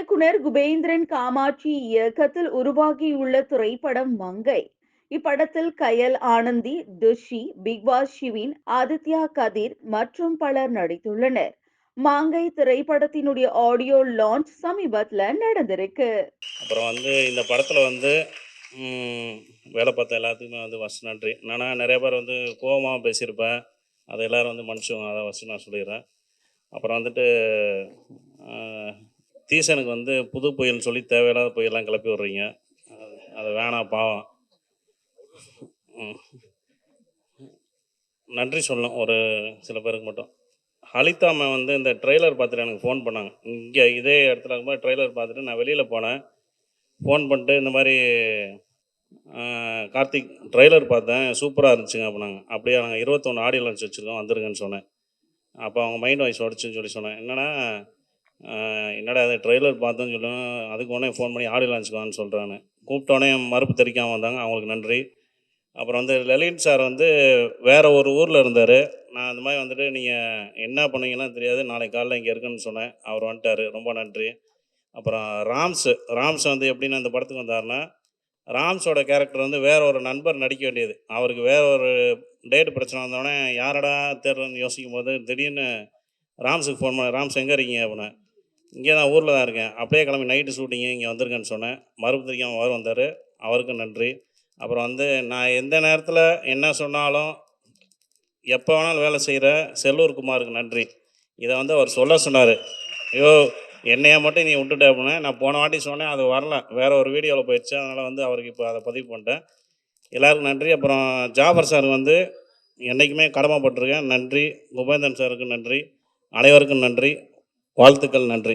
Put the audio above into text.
இயக்குனர் குபேந்திரன் காமாட்சி இயக்கத்தில் உருவாகியுள்ள திரைப்படம் மங்கை. இப்படத்தில் கயல் ஆனந்தி துஷி பிக்பாஸ் ஷிவின் ஆதித்யா கதிர் மற்றும் பலர் நடித்துள்ளனர். மாங்கை திரைப்படத்தினுடைய ஆடியோ லான்ச் சமீபத்தில் நடந்திருக்கு. அப்புறம் வந்து இந்த படத்தில் வந்து வேலை பார்த்த எல்லாத்துக்குமே வந்து ஃபஸ்ட் நன்றி. நான் நிறைய பேர் வந்து கோவமாக பேசியிருப்பேன். அதை எல்லோரும் வந்து மன்னிச்சுவோம் அதை ஃபஸ்ட்டு நான் சொல்லிடுறேன். அப்புறம் வந்துட்டு தீசனுக்கு வந்து புது புயல்னு சொல்லி தேவையில்லாத புயலாம் கிளப்பி விட்றீங்க. அது- வேணாம் பாவம். நன்றி சொல்லணும் ஒரு சில பேருக்கு மட்டும். ஹலிதா மேம் வந்து இந்த ட்ரெய்லர் பார்த்துட்டு எனக்கு ஃபோன் பண்ணாங்க. இங்கே இதே இடத்துல இருக்கும்போது ட்ரெய்லர் பார்த்துட்டு நான் வெளியில் போனேன். ஃபோன் பண்ணிட்டு இந்த மாதிரி கார்த்திக் ட்ரெய்லர் பார்த்தேன். சூப்பராக இருந்துச்சுங்க அப்படின்னாங்க. அப்படியே நாங்கள் இருபத்தொன்று ஆடியோ லான்ச் வச்சுருக்கோம் வந்துருங்கன்னு சொன்னேன். அப்போ அவங்க மைண்ட் வாய்ஸ் உடச்சுன்னு சொல்லி சொன்னேன். என்னன்னா என்னடா அது ட்ரெய்லர் பார்த்தோன்னு சொல்லுவேன் அதுக்கு உடனே ஃபோன் பண்ணி ஆடியோ லான்ச்சுக்குவான்னு சொல்கிறான்னு கூப்பிட்டோடனே மறுப்பு தெரிவிக்காமல் வந்தாங்க அவங்களுக்கு நன்றி. அப்புறம் வந்து லலித் சார் வந்து வேறு ஒரு ஊரில் இருந்தார். நான் அந்த மாதிரி வந்துட்டு நீங்கள் என்ன பண்ணீங்கன்னா தெரியாது நாளைக்கு காலைல இங்கே இருக்குன்னு சொன்னேன். அவர் வந்துட்டார் ரொம்ப நன்றி. அப்புறம் ராம்ஸ் ராம்ஸ் வந்து எப்படின்னு அந்த படத்துக்கு வந்தாருன்னா ராம்ஸோட கேரக்டர் வந்து வேற ஒரு நண்பர் நடிக்க வேண்டியது. அவருக்கு வேற ஒரு டேட் பிரச்சனை வந்தோடனே யாரடா தேடுறதுன்னு யோசிக்கும் போது திடீர்னு ராம்ஸுக்கு ஃபோன் பண்ண ராம்ஸ் எங்கே இருக்கீங்க? அப்படின்னு. இங்கே தான் ஊரில் தான் இருக்கேன். அப்படியே கிளம்பி நைட்டு ஷூட்டிங்கு இங்கே வந்திருக்கேன்னு சொன்னேன். மறுபு தெரியாமல் அவர் வந்தார். அவருக்கும் நன்றி. அப்புறம் வந்து நான் எந்த நேரத்தில் என்ன சொன்னாலும் எப்போ வேணாலும் வேலை செய்கிற செல்லூர் குமாருக்கு நன்றி. இதை வந்து அவர் சொல்ல சொன்னார். ஐயோ என்னையை மட்டும் நீ விட்டுட்ட அப்படின்னா. நான் போன வாட்டி சொன்னேன் அது வரல. வேறு ஒரு வீடியோவில் போயிடுச்சு. அதனால் வந்து அவருக்கு இப்போ அதை பதிவு பண்ணிட்டேன். எல்லாருக்கும் நன்றி. அப்புறம் ஜாஃபர் சார் வந்து என்றைக்குமே கடமைப்பட்டிருக்கேன். நன்றி. குபேந்தன் சாருக்கு நன்றி. அனைவருக்கும் நன்றி. வாழ்த்துக்கள் நன்றி.